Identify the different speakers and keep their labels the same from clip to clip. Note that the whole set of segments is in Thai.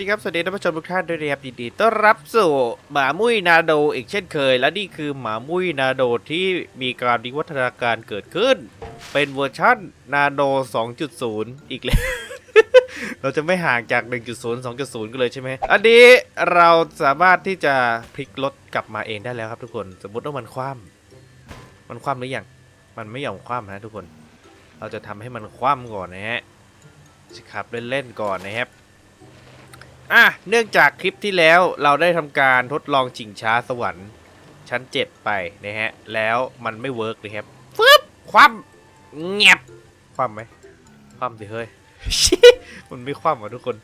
Speaker 1: ดีครับ สวัสดีท่านผู้ชมทุกท่านด้วยนะครับยินดีต้อนรับสู่หมามุ้ยนาโดอีกเช่นเคย และนี่คือหมามุ้ยนาโดที่มีการวิวัฒนาการเกิดขึ้น เป็นเวอร์ชั่นนาโด 2.0 อีกแล้ว เราจะไม่ห่างจาก 1.0 2.0 กันเลยใช่ไหม อันนี้เราสามารถที่จะพลิกรถกลับมาเองได้แล้วครับทุกคน สมมติว่ามันคว่ำมันคว่ำหรือยัง มันไม่ยอมคว่ำนะทุกคน เราจะทำให้มันคว่ำก่อนนะฮะขับเล่นๆก่อนนะครับ อะ เนื่องจากคลิปที่แล้วเราได้ทำการทดลองชิงช้าสวรรค์ ชั้น7ไปนะฮะ แล้วมันไม่เวิร์กเลยครับฟึบคว่ำเงียบคว่ำไหมคว่ำสิเฮ้ย มันไม่คว่ำอะทุกคน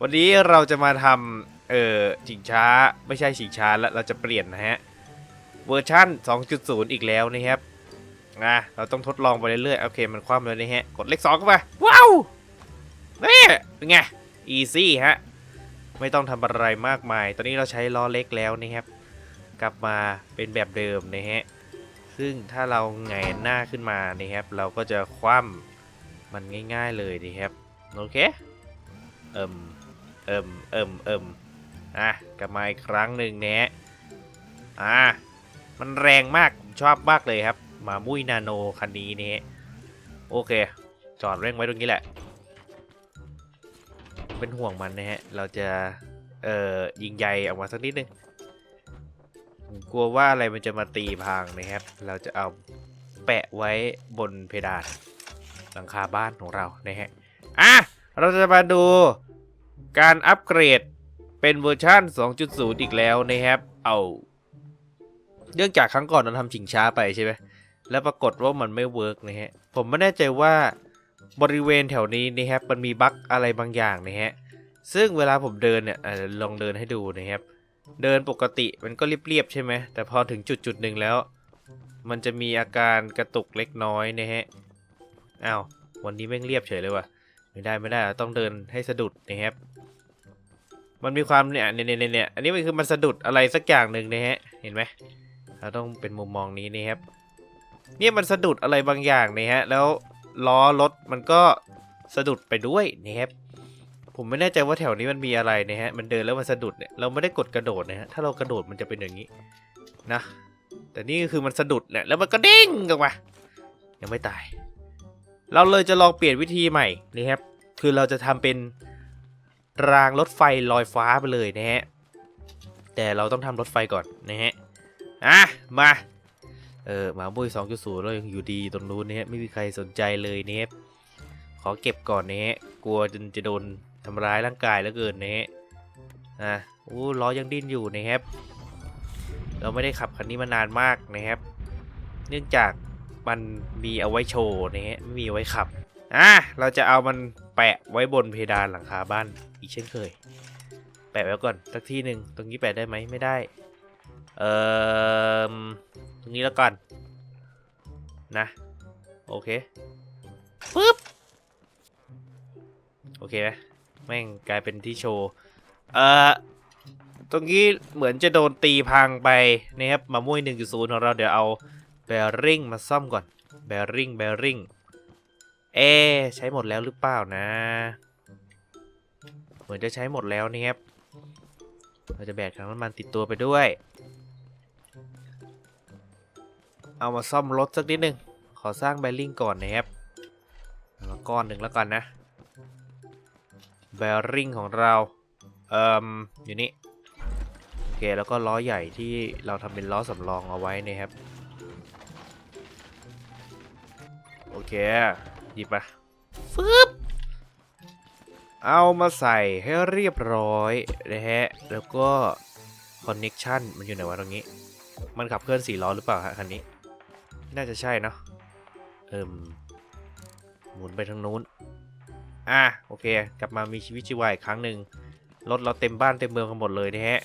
Speaker 1: วันนี้เราจะมาทำเอ่อชิงช้าไม่ใช่ชิงช้าแล้วเราจะเปลี่ยนนะฮะ เวอร์ชั่น 2.0 อีกแล้วนะครับนะเราต้องทดลองไปเรื่อยๆ โอเค มันคว่ำแล้วนะฮะ กดเลข2เข้าไป ว้าวนี่เป็นไง อีซี่ฮะ ไม่ต้องทำอะไรมากมาย ตอนนี้เราใช้ล้อเล็กแล้วนะครับ กลับมาเป็นแบบเดิมนะฮะ ซึ่งถ้าเราแหงหน้าขึ้นมานะครับ เราก็จะคว่ำมันง่ายๆเลยนะครับ โอเค เอิมเอิมเอิมเอิมอะ กลับมาอีกครั้งหนึ่งนะฮะ อะ มันแรงมาก ผมชอบมากเลยครับ มามุ้ยนาโนคันนี้นี่โอเค จอดเร่งไว้ตรงนี้แหละ เป็นห่วงมันนะฮะ เราจะ เอ่อ ยิงใยออกมาสักนิดนึง กลัวว่าอะไรมันจะมาตีพังนะครับ เราจะเอาแปะไว้บนเพดานหลังคาบ้านของเรานะฮะ อะ เราจะมาดูการอัปเกรดเป็นเวอร์ชัน2.0 อีกแล้วนะครับ เอาเนื่องจากครั้งก่อนเราทำชิงช้าไปใช่ไหมแล้วปรากฏว่ามันไม่เวิร์กนะฮะ ผมไม่แน่ใจว่า บริเวณแถวนี้นะครับมันมีบั๊กอะไรบางอย่างนะฮะซึ่งเวลาผมเดินเนี่ยอลองเดินให้ดูนะครับ เดินปกติมันก็เรียบๆใช่ไหมแต่พอถึงจุดจุดหนึ่งแล้ว มันจะมีอาการกระตุกเล็กน้อยนะฮะอ้าววันนี้แม่งเรียบเฉยเลยว่ะไม่ได้ไม่ได้ต้องเดินให้สะดุดนะครับ มันมีความเนี่ยเนี่ยเนี่ยเนี่ยอันนี้มันคือมันสะดุดอะไรสักอย่างหนึ่งนะฮะเห็นไหมเราต้องเป็นมุมมองนี้นะครับเนี่ยมันสะดุดอะไรบางอย่างนะฮะแล้ว ล้อรถมันก็สะดุดไปด้วยนะครับผมไม่แน่ใจว่าแถวนี้มันมีอะไรนะฮะมันเดินแล้วมันสะดุดเนี่ยเราไม่ได้กดกระโดดนะฮะถ้าเรากระโดดมันจะเป็นอย่างนี้นะ แต่นี่คือมันสะดุดเนี่ยแล้วมันก็เด้งออกมายังไม่ตาย เราเลยจะลองเปลี่ยนวิธีใหม่นะครับคือเราจะทำเป็นรางรถไฟลอยฟ้าไปเลยนะฮะแต่เราต้องทำรถไฟก่อนนะฮะอะมา เออหมาบุย2.0เรายังอยู่ดีตรงนู้นเนี่ยไม่มีใครสนใจเลยเนี่ยขอเก็บก่อนเนี่ยกลัวจนจะโดนทำร้ายร่างกายแล้วเกินเนี่ยอะโอ้ล้อยังดิ้นอยู่นะครับ เราไม่ได้ขับคันนี้มานานมากนะครับ เนื่องจากมันมีเอาไว้โชว์นะฮะไม่มีไว้ขับอะเราจะเอามันแปะไว้บนเพดานหลังคาบ้านอีกเช่นเคย แปะไว้ก่อนสักที่หนึ่งตรงนี้แปะได้ไหมไม่ได้ เอ่อตรงนี้แล้วก่อน นะ โอเคปึ๊บ โอเคไหมแม่งกลายเป็นที่โชว์ เอ่อ ตรงนี้เหมือนจะโดนตีพังไปนะครับ มามุ้ย1.0ของเราเดี๋ยวเอาแบริ่งมาซ่อมก่อน แบริ่งแบริ่งเอใช้หมดแล้วหรือเปล่านะ เหมือนจะใช้หมดแล้วนี่ครับ เราจะแบกถังน้ำมันติดตัวไปด้วย เอามาซ่อมรถสักนิดหนึ่งขอสร้างแบริ่งก่อนนะครับมาก้อนหนึ่งแล้วกันนะ แบริ่งของเรา เอ่มอยู่นี่ โอเค แล้วก็ล้อใหญ่ที่เราทำเป็นล้อสำรองเอาไว้นะครับ โอเค หยิบมาฟึบเอามาใส่ให้เรียบร้อยนะฮะ แล้วก็คอนเน็กชันมันอยู่ไหนวะตรงนี้ มันขับเคลื่อนสี่ล้อหรือเปล่าฮะคันนี้ น่าจะใช่เนาะเอิมหมุนไปทางนู้น อะโอเค กลับมามีชีวิตชีวาอีกครั้งหนึ่งรถเราเต็มบ้านเต็มเมืองกันหมดเลยนะฮะ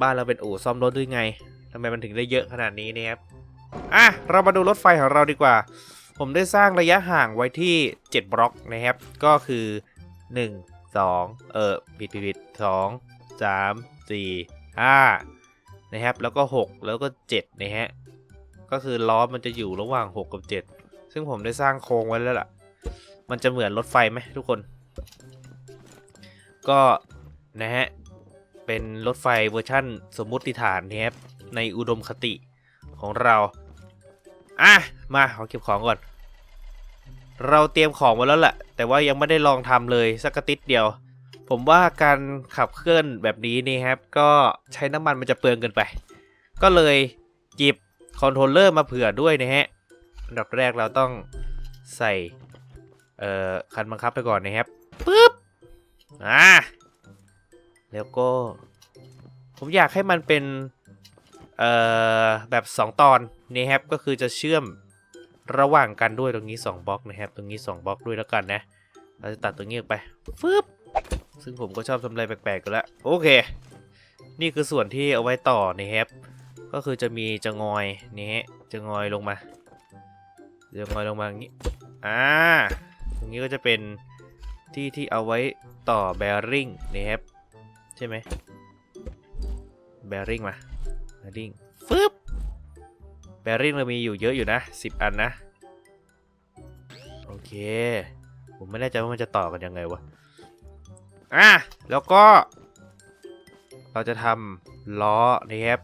Speaker 1: บ้านเราเป็นอู่ซ่อมรถด้วยไงทำไมมันถึงได้เยอะขนาดนี้เนะครับ อะ เรามาดูรถไฟของเราดีกว่า ผมได้สร้างระยะห่างไว้ที่ 7 บล็อกนะครับ ก็คือ 1 2 เออผิดผิดผิด2 3 4 5นะครับ แล้วก็ 6 แล้วก็ 7 นะฮะ ก็คือล้อมันจะอยู่ระหว่าง 6 กับ 7 ซึ่งผมได้สร้างโครงไว้แล้วล่ะ มันจะเหมือนรถไฟไหมทุกคน ก็นะฮะ เป็นรถไฟเวอร์ชั่นสมมุติฐานนะครับในอุดมคติของเรา อะ มาขอเก็บของก่อน เราเตรียมของไว้แล้วแหละ แต่ว่ายังไม่ได้ลองทำเลยสักติดเดียว ผมว่าการขับเคลื่อนแบบนี้นี่ครับ ก็ใช้น้ำมันมันจะเปลืองเกินไป ก็เลยหยิบ คอนโทรลเลอร์มาเผื่อด้วยนะฮะอันดับแรกเราต้องใส่เอ่อคันบังคับไปก่อนนะครับปึ๊บอ่าแล้วก็ ผมอยากให้มันเป็นเอ่อแบบ 2 ตอนนี่ครับก็คือจะเชื่อมระหว่างกันด้วยตรงนี้ 2บล็อกนะครับ ตรงนี้ 2บล็อกด้วยแล้วกันนะ เราจะตัดตรงนี้ออกไปฟึบซึ่งผมก็ชอบทำอะไรแปลกๆกันแล้ว โอเค นี่คือส่วนที่เอาไว้ต่อนะครับ ก็คือจะมีจะงอยนี่ฮะจะงอยลงมาจะงอยลงมาอย่างนี้อ่าตรงนี้ก็จะเป็นที่ที่เอาไว้ต่อแบริ่งนะครับใช่ไหมแบริ่งมาแบริ่งฟึบแบริ่งเรามีอยู่เยอะอยู่นะ 10 อันนะ โอเค ผมไม่แน่ใจว่ามันจะต่อกันยังไงวะอะแล้วก็ เราจะทำล้อนะครับ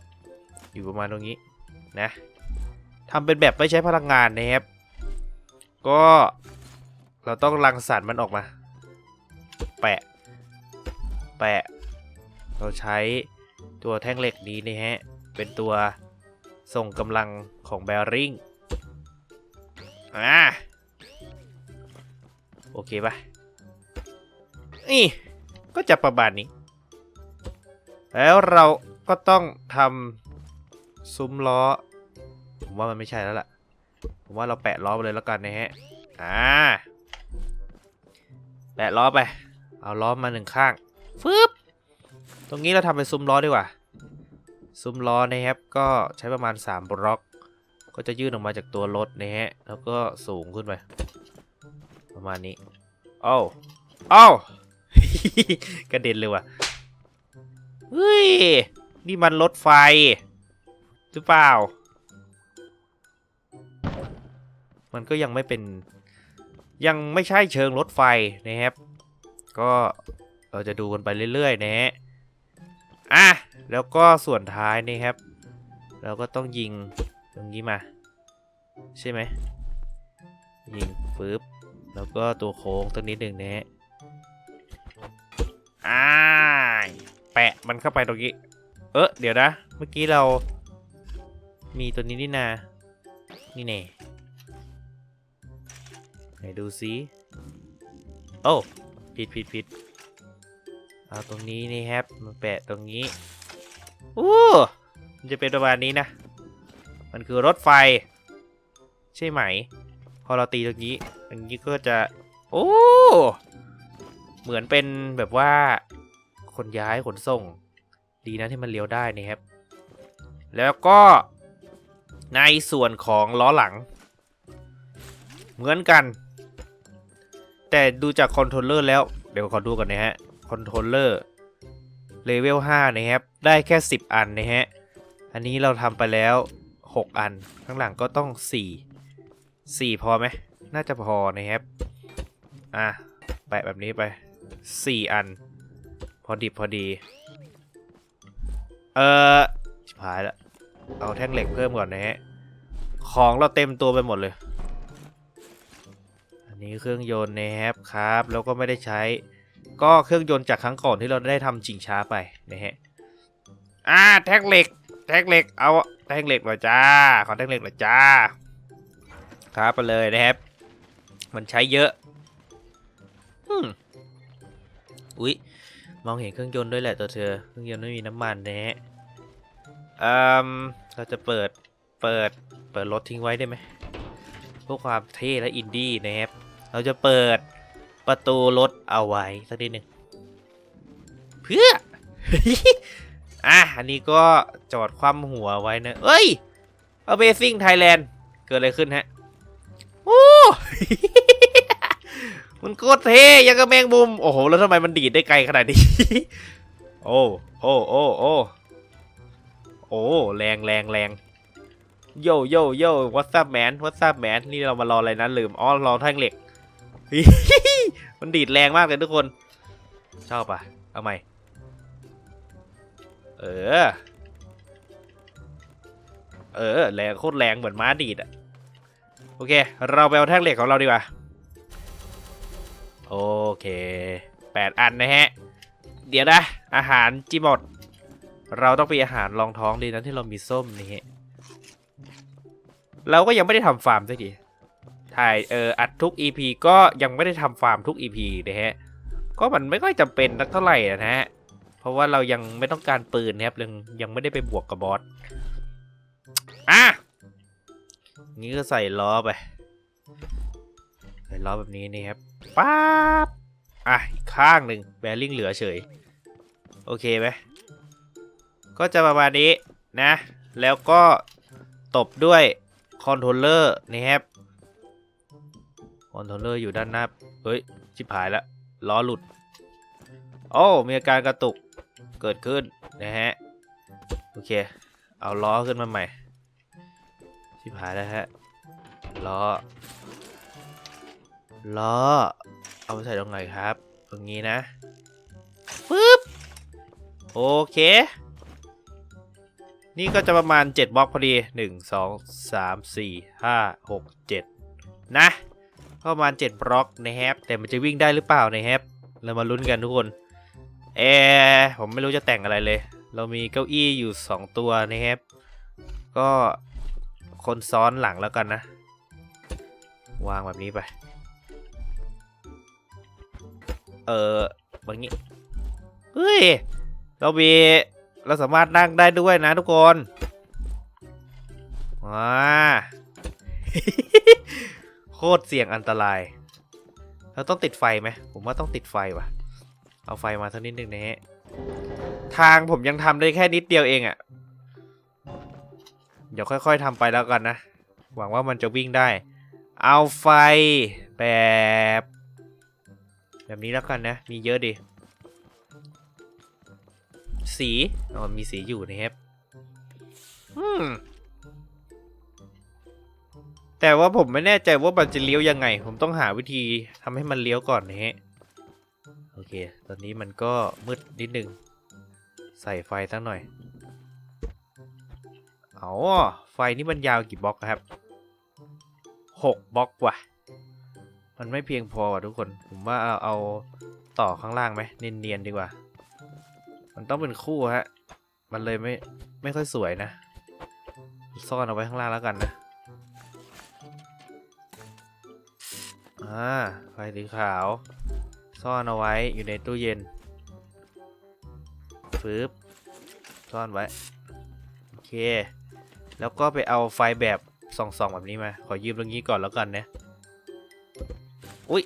Speaker 1: อยู่ประมาณตรงนี้นะทำเป็นแบบไม่ใช้พลังงานนะครับ ก็เราต้องรังสรรค์มันออกมา แปะ แปะ เราใช้ตัวแท่งเหล็กนี้นะฮะ เป็นตัวส่งกำลังของแบริ่งอ่าโอเคปะนี่ก็จะประมาณนี้ แล้วเราก็ต้องทำ ซุ้มล้อ ผมว่ามันไม่ใช่แล้วล่ะ ผมว่าเราแปะล้อไปเลยแล้วกันนะฮะ อ่า แปะล้อไป เอาล้อมาหนึ่งข้าง ฟึบตรงนี้เราทำเป็นซุ้มล้อดีกว่า ซุ้มล้อนะครับ ก็ใช้ประมาณ 3 บล็อก ก็จะยื่นออกมาจากตัวรถนะฮะ แล้วก็สูงขึ้นไป ประมาณนี้โอ้โอ้ากระเด็นเลยว่ะ เฮ้ย นี่มันรถไฟ หรือเปล่า มันก็ยังไม่เป็น ยังไม่ใช่เชิงรถไฟนะครับ ก็เราจะดูกันไปเรื่อยๆนะฮะ อะ แล้วก็ส่วนท้ายนี่ครับ เราก็ต้องยิงตรงนี้มา ใช่ไหม ยิงปึ๊บแล้วก็ตัวโค้งตัวนี้หนึ่งนะฮะอ่าแปะมันเข้าไปตรงนี้ เออเดี๋ยวนะ เมื่อกี้เรา มีตัวนี้นี่นา นี่แน่ไหนดูซิโอ้ผิดผิดผิดเอาตรงนี้นี่ครับมาแปะตรงนี้อู้มันจะเป็นประมาณนี้นะ มันคือรถไฟ ใช่ไหม พอเราตีตรงนี้ตรงนี้ก็จะโอ้เหมือนเป็นแบบว่าคนย้ายขนส่ง ดีนะที่มันเลี้ยวได้นี่ครับ แล้วก็ ในส่วนของล้อหลัง เหมือนกัน แต่ดูจากคอนโทรลเลอร์แล้ว เดี๋ยวขอดูก่อนนะฮะ คอนโทรลเลอร์เลเวล5นะครับ ได้แค่ 10 อันนะฮะ อันนี้เราทำไปแล้ว 6 อัน ข้างหลังก็ต้อง 4 4 พอไหม น่าจะพอนะครับ อะ แปะแบบนี้ไป 4 อัน พอดิบพอดี เออชิบหายละ เอาแท่งเหล็กเพิ่มก่อนนะฮะ ของเราเต็มตัวไปหมดเลย อันนี้เครื่องยนต์นะครับครับ แล้วก็ไม่ได้ใช้ ก็เครื่องยนต์จากครั้งก่อนที่เราได้ทำจิงช้าไปนะฮะ อ่าแท่งเหล็ก แท่งเหล็ก เอาแท่งเหล็กหน่อยจ้า ขอแท่งเหล็กหน่อยจ้า ครับไปเลยนะครับ มันใช้เยอะ อืมอุ๊ยมองเห็นเครื่องยนต์ด้วยแหละตัวเธอ เครื่องยนต์ไม่มีน้ำมันนะฮะ อืมเราจะเปิด เปิด เปิดรถทิ้งไว้ได้ไหมเพื่อความเท่และอินดี้นะครับ เราจะเปิดประตูรถเอาไว้สักนิดหนึ่งเพื่อ อะ อันนี้ก็จอดคว่ำหัวไว้นะ เอ้ย Amazing Thailand เกิดอะไรขึ้นฮะ โอ้ มันโคตรเท่ยังกับแมงมุม โอ้โห แล้วทำไมมันดีดได้ไกลขนาดนี้ โอ้ โอ้ โอ้ โอ้ อ้แรงแรงแรงโยโยโย่ what's up man what's up man นี่เรามารออะไรนะลืมอ๋อรอแท่งเหล็กมันดีดแรงมากเลยทุกคน ชอบปะเอาใหม่เออ เออแรงโคตรแรงเหมือนม้าดีดอะโอเค เราไปเอาแท่งเหล็กของเราดีกว่าโอเคแปดอันนะฮะ เดี๋ยวนะ อาหารจิหมด เราต้องมีอาหารรองท้องดีนะที่เรามีส้มนี่ฮะเราก็ยังไม่ได้ทำฟาร์มสักทีถ่ายเอออัดทุก EP ก็ยังไม่ได้ทำฟาร์มทุก EP นะฮะก็มันไม่ค่อยจำเป็นนักเท่าไหร่นะฮะเพราะว่าเรายังไม่ต้องการปืนนะครับยังยังไม่ได้ไปบวกกับบอสอะนี่ก็ใส่ล้อไปใส่ล้อแบบนี้นี่ครับป๊าบอะข้างหนึ่งแบริ่งเหลือเฉย โอเคไหม ก็จะประมาณนี้นะ แล้วก็ตบด้วยคอนโทรลเลอร์นะครับคอนโทรลเลอร์อยู่ด้านหน้า เฮ้ย ชิบหายแล้วล้อหลุด โอ้ มีอาการกระตุกเกิดขึ้นนะฮะ โอเค เอาล้อขึ้นมาใหม่ ชิบหายแล้วฮะ ล้อ ล้อ เอาไปใส่ตรงไหนครับ ตรงนี้นะปึ๊บ โอเค นี่ก็จะประมาณ 7บล็อกพอดี 1 2 3 4 5 6 7 นะก็ประมาณ 7 บล็อกนะครับแต่มันจะวิ่งได้หรือเปล่านะครับเรามาลุ้นกันทุกคนแอร์ผมไม่รู้จะแต่งอะไรเลย เรามีเก้าอี้อยู่ 2 ตัวนะครับก็คนซ้อนหลังแล้วกันนะ วางแบบนี้ไป เออแบบนี้เฮ้ยเรามี เราสามารถนั่งได้ด้วยนะทุกคนว้าโคตรเสี่ยงอันตราย เราต้องติดไฟไหม ผมว่าต้องติดไฟว่ะ เอาไฟมาสักนิดหนึ่งนะฮะ ทางผมยังทำได้แค่นิดเดียวเองอะ่ะ เดี๋ยวค่อยๆทำไปแล้วกันนะ หวังว่ามันจะวิ่งได้ เอาไฟแบบ แบบนี้แล้วกันนะ มีเยอะดิ สีอ๋อมีสีอยู่นะครับอืมแต่ว่าผมไม่แน่ใจว่ามันจะเลี้ยวยังไง ผมต้องหาวิธีทำให้มันเลี้ยวก่อนนะฮะโอเค ตอนนี้มันก็มืดนิดนึง ใส่ไฟสักหน่อย เอาไฟนี่มันยาวกี่บล็อกครับหกบล็อกว่ะ มันไม่เพียงพอว่ะทุกคน ผมว่าเอาเอาต่อข้างล่างไหมเนียนๆดีกว่า มันต้องเป็นคู่ฮะ มันเลยไม่ไม่ค่อยสวยนะ ซ่อนเอาไว้ข้างล่างแล้วกันนะ อ่า ไฟสีขาว ซ่อนเอาไว้อยู่ในตู้เย็นฟืบซ่อนไว้ โอเค แล้วก็ไปเอาไฟแบบส่องๆแบบนี้มา ขอยืมตรงนี้ก่อนแล้วกันนะ อุ้ย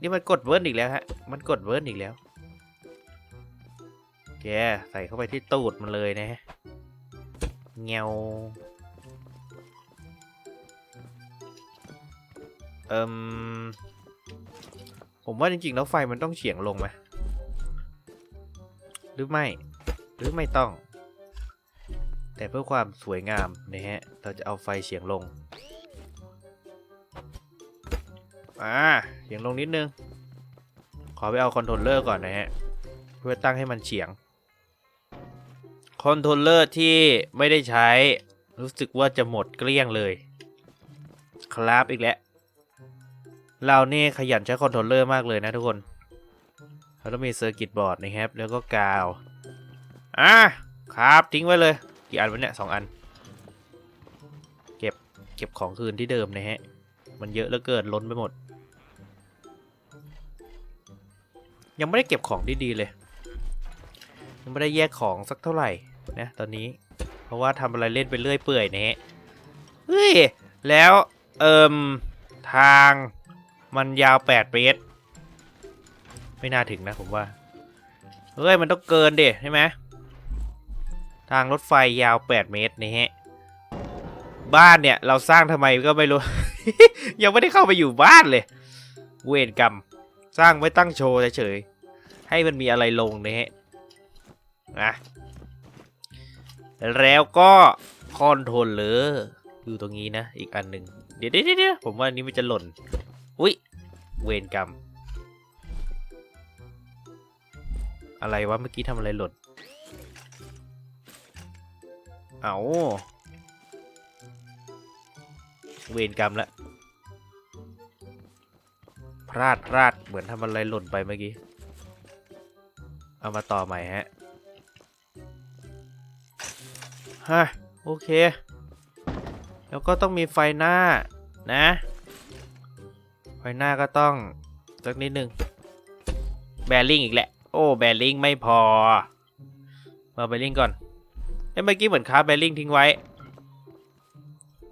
Speaker 1: นี่มันกดเวิร์นอีกแล้วฮะ มันกดเวิร์นอีกแล้ว แกใส่เข้าไปที่ตูดมันเลยนะฮะเงวเอิมผมว่าจริงๆ แล้วไฟมันต้องเฉียงลงไหมหรือไม่ หรือไม่ต้อง แต่เพื่อความสวยงามนะฮะ เราจะเอาไฟเฉียงลง อ่าเฉียงลงนิดนึง ขอไปเอาคอนโทรลเลอร์ก่อนนะฮะ เพื่อตั้งให้มันเฉียง คอนโทรลเลอร์ที่ไม่ได้ใช้ รู้สึกว่าจะหมดเกลี้ยงเลย ครับอีกแล้ว เรานี่ขยันใช้คอนโทรลเลอร์มากเลยนะทุกคนเราต้องมีเซอร์กิตบอร์ดนะครับ แล้วก็กาว อะครับทิ้งไว้เลย กี่อันวะเนี่ยสองอัน เก็บเก็บของคืนที่เดิมนะฮะ มันเยอะเหลือเกินล้นไปหมด ยังไม่ได้เก็บของดีๆเลย ยังไม่ได้แยกของสักเท่าไหร่ นะตอนนี้ เพราะว่าทำอะไรเล่นไปเรื่อยเปื่อยเนะฮะเฮ้ย แล้ว เอิมทางมันยาว8เมตรไม่น่าถึงนะผมว่า เฮ้ย มันต้องเกินเดใช่ไหมทางรถไฟยาว 8 เมตรนี่ฮะ บ้านเนี่ยเราสร้างทำไมก็ไม่รู้ ยังไม่ได้เข้าไปอยู่บ้านเลย เวรกรรม สร้างไว้ตั้งโชว์เฉยๆ ให้มันมีอะไรลงนะฮะนะ แล้วก็คอนโทรลเลอร์อยู่ตรงนี้นะ อีกอันหนึ่งเดี๋ยวเดี๋ยวเดี๋ยวผมว่าอันนี้มันจะหล่น อุ้ยเวรกรรม อะไรวะเมื่อกี้ทำอะไรหล่น เอาเวรกรรมละพลาดพลาดเหมือนทำอะไรหล่นไปเมื่อกี้ เอามาต่อใหม่ฮะ ฮะโอเค แล้วก็ต้องมีไฟหน้านะ ไฟหน้าก็ต้องสักนิดหนึ่งแบริ่งอีกแหละ โอ้แบริ่งไม่พอ มาแบริ่งก่อนเอ้เมื่อกี้เหมือนค้าแบริ่งทิ้งไว้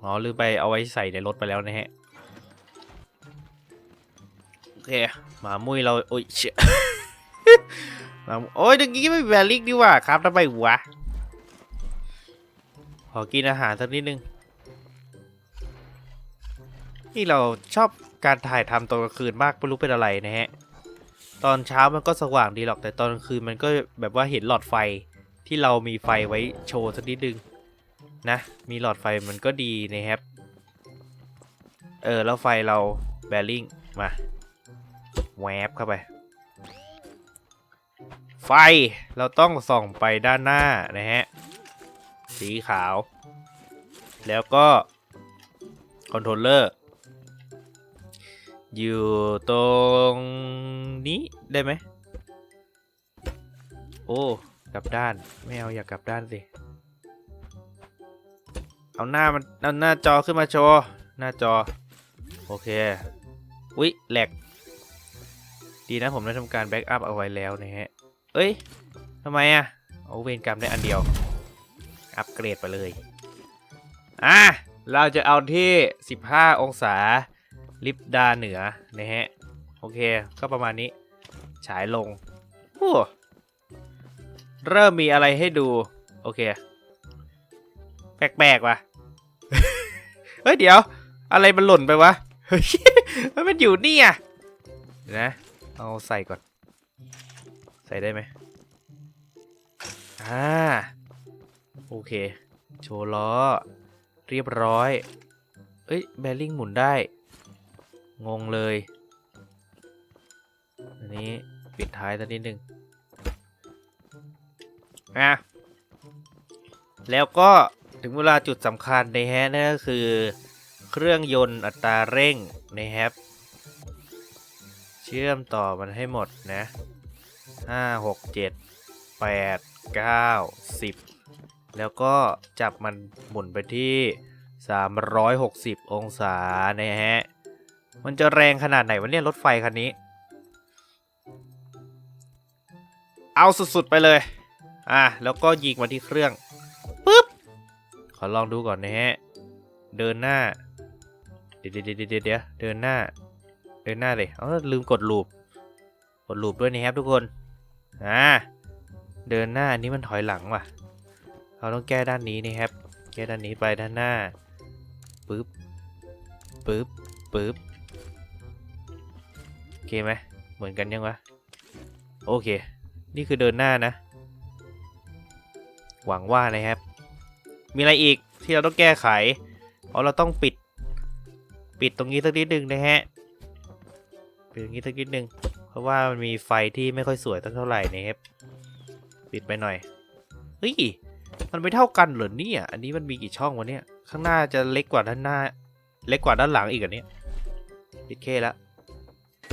Speaker 1: อ๋อลืมไปเอาไว้ใส่ในรถไปแล้วนะฮะ โอเคหมามุ้ยเราโอ้ยเชี่ยโอ้ยตะกี้ไม่แบริ่งดีว่าครับทำไมวะ ขอกินอาหารสักนิดนึง นี่เราชอบการถ่ายทำตอนกลางคืนมากไม่รู้เป็นอะไรนะฮะ ตอนเช้ามันก็สว่างดีหรอกแต่ตอนกลางคืนมันก็แบบว่าเห็นหลอดไฟที่เรามีไฟไว้โชว์สักนิดนึงนะ มีหลอดไฟมันก็ดีนะครับ เออ แล้วไฟเราแบริ่งมาแวบเข้าไป ไฟเราต้องส่องไปด้านหน้านะฮะ สีขาว แล้วก็คอนโทรลเลอร์อยู่ตรงนี้ได้ไหม โอ้ กลับด้าน ไม่เอาอยากกลับด้านสิ เอาหน้ามันเอาหน้าจอขึ้นมาโชว์ หน้าจอ โอเค อุ๊ยแหลก ดีนะผมได้ทำการแบ็กอัพเอาไว้แล้วนะฮะ เอ้ยทำไมอะเอาเวนกรรมได้อันเดียว อัปเกรดไปเลย อะ เราจะเอาที่ 15 องศา ลิฟดาเหนือนะฮะ โอเค ก็ประมาณนี้ ฉายลงโอ้เริ่มมีอะไรให้ดู โอเค แปลกๆว่ะ เฮ้ย เดี๋ยว อะไรมันหล่นไปวะเฮ้ยมันอยู่นี่อะนะ เอาใส่ก่อน ใส่ได้ไหมอ่า โอเค โชว์ล้อ เรียบร้อย เอ้ย แบริ่งหมุนได้ งงเลย อันนี้ปิดท้ายสักนิดนึงอะแล้วก็ถึงเวลาจุดสำคัญนะฮะนั่นก็คือ เครื่องยนต์อัตราเร่งนะครับ เชื่อมต่อมันให้หมดนะ 5 6 7 8 9 10 แล้วก็จับมันหมุนไปที่ 360 องศานะฮะ มันจะแรงขนาดไหนวะเนี่ยรถไฟคันนี้ เอาสุดๆไปเลย อะ แล้วก็ยิงมาที่เครื่องปึ๊บ ขอลองดูก่อนนะฮะ เดินหน้า เดี๋ยวเดี๋ยวเดี๋ยวเดี๋ยวเดินหน้า เดินหน้าเลยเออลืมกดลูป กดลูปด้วยนะครับทุกคน อ่า เดินหน้าอันนี้มันถอยหลังว่ะ เราต้องแก้ด้านนี้นะครับ แก้ด้านนี้ไปด้านหน้าปึ๊บปึ๊บปึ๊บโอเคไหมเหมือนกันยังวะโอเค นี่คือเดินหน้านะ หวังว่านะครับ มีอะไรอีกที่เราต้องแก้ไขอ๋อเราต้องปิด ปิดตรงนี้สักนิดนึงนะฮะปิดตรงนี้สักนิดนึงเพราะว่ามันมีไฟที่ไม่ค่อยสวยสักเท่าไหร่นะครับ ปิดไปหน่อยเฮ้ย มันไม่เท่ากันเหรอเนี่ย อันนี้มันมีกี่ช่องวะเนี่ย ข้างหน้าจะเล็กกว่าด้านหน้า เล็กกว่าด้านหลังอีกอันนี้ปิดเคแล้ว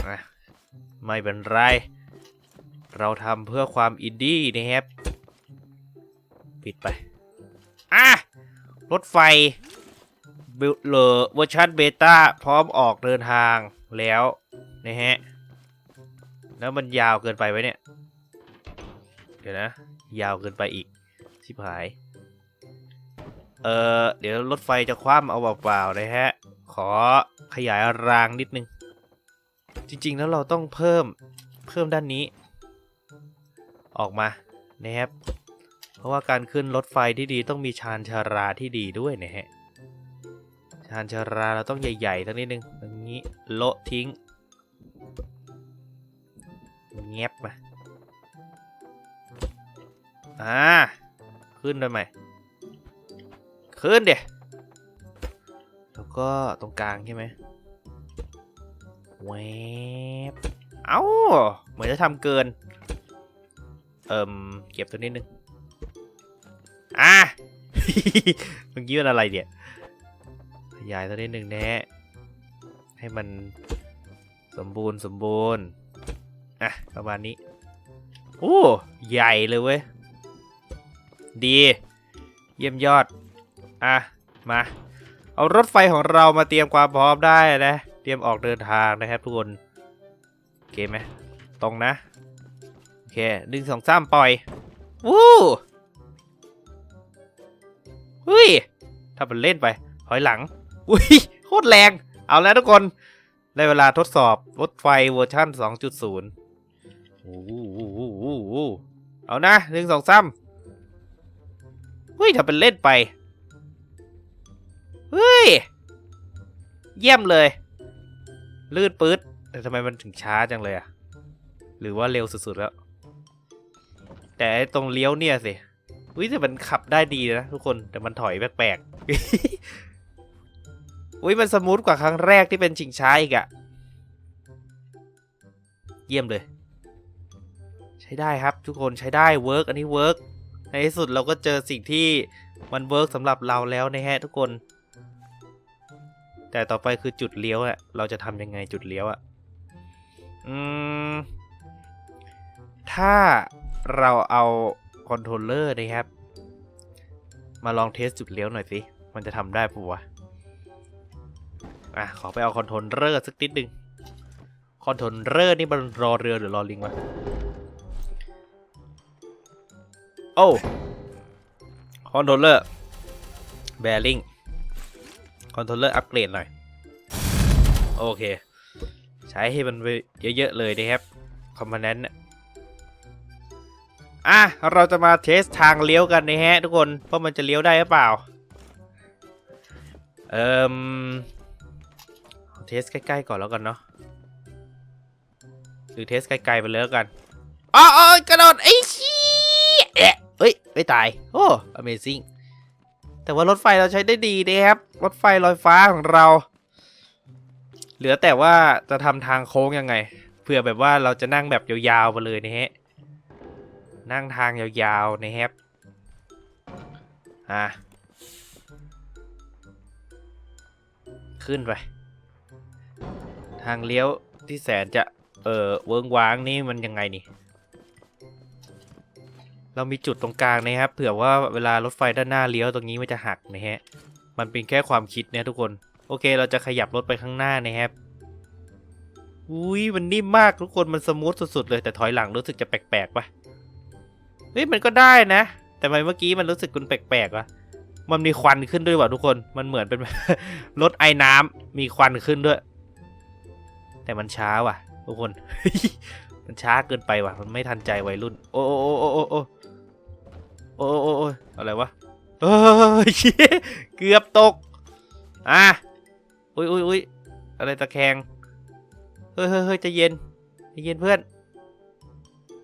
Speaker 1: อะไม่เป็นไร เราทำเพื่อความอินดี้นะครับ ปิดไป อะ รถไฟเบลเวอร์ชันเบต้าพร้อมออกเดินทางแล้วนะฮะ แล้วมันยาวเกินไปไหมเนี่ย เดี๋ยวนะ ยาวเกินไปอีก ชิบหาย เออเดี๋ยวรถไฟจะคว่ำเอาเปล่าๆนะฮะ ขอขยายรางนิดนึง จริงๆแล้วเราต้องเพิ่มเพิ่มด้านนี้ ออกมานะครับ เพราะว่าการขึ้นรถไฟที่ดีต้องมีชานชาราที่ดีด้วยนะฮะ ชานชาราเราต้องใหญ่ๆสักนิดนึงอย่างนี้โละทิ้งเงียบมาอ่า ขึ้นได้ไหมขึ้นเดี๋ยแล้วก็ตรงกลางใช่ไหมแวบเอ้าเหมือนจะทำเกิน เอิมเก็บตัวนิดนึง อะเมื่อกี้มันอะไรเนี่ยขยายตัวนิดนึงแนะให้มันสมบูรณ์สมบูรณ์ อะ ประมาณนี้ โอ้ ใหญ่เลยเว้ย ดี เยี่ยมยอด อะ มา เอารถไฟของเรามาเตรียมความพร้อมได้นะ เตรียมออกเดินทางนะครับทุกคนโอเคไหมตรงนะ โอเคหนึ่งสองสามปล่อย วู้เฮ้ยถ้ามันเล่นไปถอยหลัง อุ้ยโคตรแรง เอาแล้วทุกคนได้เวลาทดสอบรถไฟเวอร์ชั่น 2.0โอ้โหเอานะหนึ่งสองสาม เฮ้ยถ้าเป็นเล่นไป เฮ้ย เยี่ยมเลย ลื่นปื๊ดแต่ทำไมมันถึงช้าจังเลยอะหรือว่าเร็วสุดๆแล้ว แต่ตรงเลี้ยวเนี่ยสิอุ้ยแต่มันขับได้ดีนะทุกคนแต่มันถอยแปลกๆอุ้ยมันสมูทกว่าครั้งแรกที่เป็นชิงช้าอีกอะเยี่ยมเลย ใช้ได้ครับทุกคนใช้ได้เวิร์กอันนี้เวิร์ก ในที่สุดเราก็เจอสิ่งที่มันเวิร์กสำหรับเราแล้วนะฮะทุกคน แต่ต่อไปคือจุดเลี้ยวอะเราจะทำยังไงจุดเลี้ยวอะอืม ถ้าเราเอาคอนโทรลเลอร์นะครับ มาลองเทสจุดเลี้ยวหน่อยสิ มันจะทำได้ปะวะ อะ ขอไปเอาคอนโทรลเลอร์สักนิดนึงคอนโทรลเลอร์นี่มันรอเรือหรือรอลิงวะ อ้คอนโทรลเลอร์แบริ่งคอนโทรลเลอร์อัปเกรดหน่อย โอเค ใช้ให้มันไปเยอะๆเลยนะครับคอมโพเนนต์อะ เราจะมาเทสทางเลี้ยวกันนะฮะ ทุกคน ว่ามันจะเลี้ยวได้หรือเปล่า เอ่มเอเทสใกล้ๆก่อนแล้วกันเนาะหรือเทสไกลๆไปเลยแล้วกันอ๋อกระโดดไอ้ชี ไม่ตาย โอ้ Amazing แต่ว่ารถไฟเราใช้ได้ดีนะครับ รถไฟลอยฟ้าของเรา เหลือแต่ว่าจะทำทางโค้งยังไง เพื่อแบบว่าเราจะนั่งแบบยาวๆไปเลยนะฮะ นั่งทางยาวๆนะครับ อะ ขึ้นไป ทางเลี้ยวที่แสนจะ เออเวิงว้างนี่มันยังไงนี่ เรามีจุดตรงกลางนะครับ เผื่อว่าเวลารถไฟด้านหน้าเลี้ยวตรงนี้มันจะหักนะฮะ มันเป็นแค่ความคิดนะทุกคน โอเค เราจะขยับรถไปข้างหน้านะครับ อุ้ยมันนิ่มมากทุกคน มันสมูทสุดๆเลย แต่ถอยหลังรู้สึกจะแปลกๆปะเฮ้ยมันก็ได้นะ แต่ทำไมเมื่อกี้มันรู้สึกคุณแปลกๆวะมันมีควันขึ้นด้วยว่ะทุกคน มันเหมือนเป็นรถไอ้น้ำมีควันขึ้นด้วย แต่มันช้าว่ะ ทุกคน มันช้าเกินไปว่ะ มันไม่ทันใจวัยรุ่น โอ้โอ้โอ้โอ้ โอ้โอ้โอ้อะไรวะเฮ้ยเกือบตก อะอุ้ยอุ้ยอุ้ยอะไรตะแคงเฮ้ยเฮ้ยเฮ้ยจะเย็นจะเย็นเพื่อน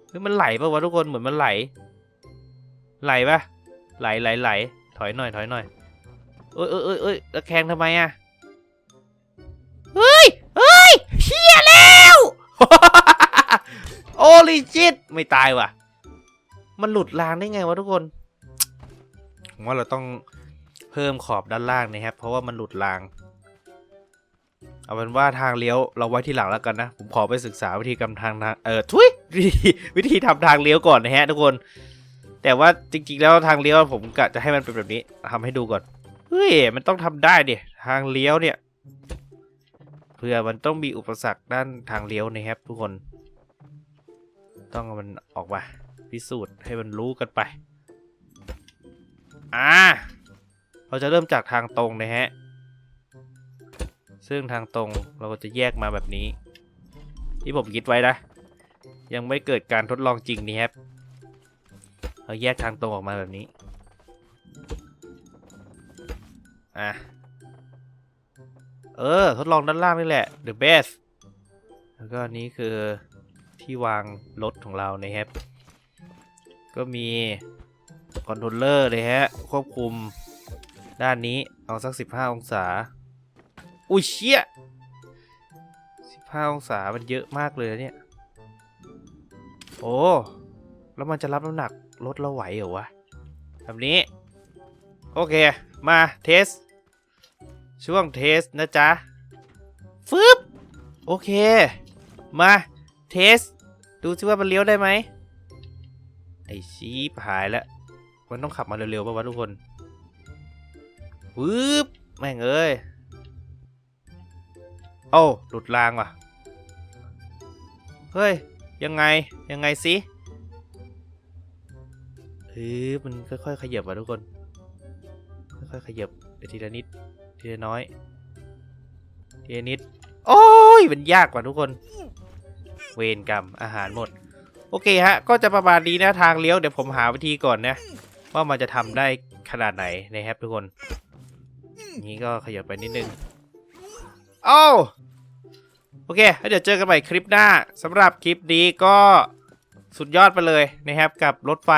Speaker 1: เฮ้ยมันไหลปะวะทุกคนเหมือนมันไหล ไหลปะไหลไหลไหลถอยหน่อยถอยหน่อยเอ้ยเอ้ยเอ้ยเอ้ยตะแคงทำไมอะเฮ้ยเฮ้ยเชี่ยแล้วโอลิจิตไม่ตายว่ะ มันหลุดรางได้ไงวะทุกคนผมว่าเราต้องเพิ่มขอบด้านล่างนะครับ เพราะว่ามันหลุดราง เอาเป็นว่าทางเลี้ยวเราไว้ที่หลังแล้วกันนะ ผมขอไปศึกษาวิธีกำทางทางเออทุยวิธีวิธีทำทางเลี้ยวก่อนนะฮะทุกคน แต่ว่าจริง ๆ แล้วทางเลี้ยวผมกะจะให้มันเป็นแบบนี้ทำให้ดูก่อนเฮ้ยมันต้องทำได้ดิทางเลี้ยวเนี่ย เพื่อมันต้องมีอุปสรรคด้านทางเลี้ยวนะครับทุกคน ต้องมันออกมา พิสูจน์ให้มันรู้กันไป อ่า เราจะเริ่มจากทางตรงนะฮะ ซึ่งทางตรงเราก็จะแยกมาแบบนี้ ที่ผมคิดไว้นะ ยังไม่เกิดการทดลองจริงนี่ครับ เราแยกทางตรงออกมาแบบนี้ อะ เออ ทดลองด้านล่างนี่แหละ the best แล้วก็อันนี้คือที่วางรถของเรานะครับ ก็มีคอนโทรลเลอร์เลยฮะ ควบคุมด้านนี้ เอาสัก 15 องศา อุ้ยเชี่ย15 องศามันเยอะมากเลยเนี่ย โอ้ แล้วมันจะรับน้ำหนักรถเราไหวเหรอวะแบบนี้ โอเค มาเทส ช่วงเทสนะจ๊ะ ฟึบ โอเค มาเทส ดูซิว่ามันเลี้ยวได้ไหม ไอ้ชีพหายแล้ว มันต้องขับมาเร็วๆป่าวะทุกคนวืบแม่งเอ้ยโอ้าหลุดรางว่ะ เฮ้ย ยังไง ยังไงสิเฮ้ยมันค่อยๆขยับว่ะทุกคน ค่อยๆขยับไปทีละนิด ทีละน้อย ทีละนิด โอ้ย มันยากกว่าทุกคน เวรกรรมอาหารหมด โอเคฮะ ก็จะประมาณนี้นะทางเลี้ยวเดี๋ยวผมหาวิธีก่อนนะ ว่ามันจะทำได้ขนาดไหนนะครับทุกคน นี้ก็ขยับไปนิดนึงโอ้โอเคแล้วเดี๋ยวเจอกันใหม่คลิปหน้าสำหรับคลิปนี้ก็สุดยอดไปเลยนะครับกับรถไฟ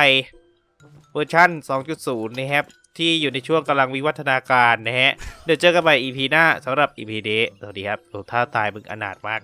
Speaker 1: เวอร์ชั่น 2.0 นะครับที่อยู่ในช่วงกำลังวิวัฒนาการนะฮะ เดี๋ยวเจอกันใหม่ EP หน้าสำหรับ EP นี้สวัสดีครับโอ้าตายมึงอนาถมาก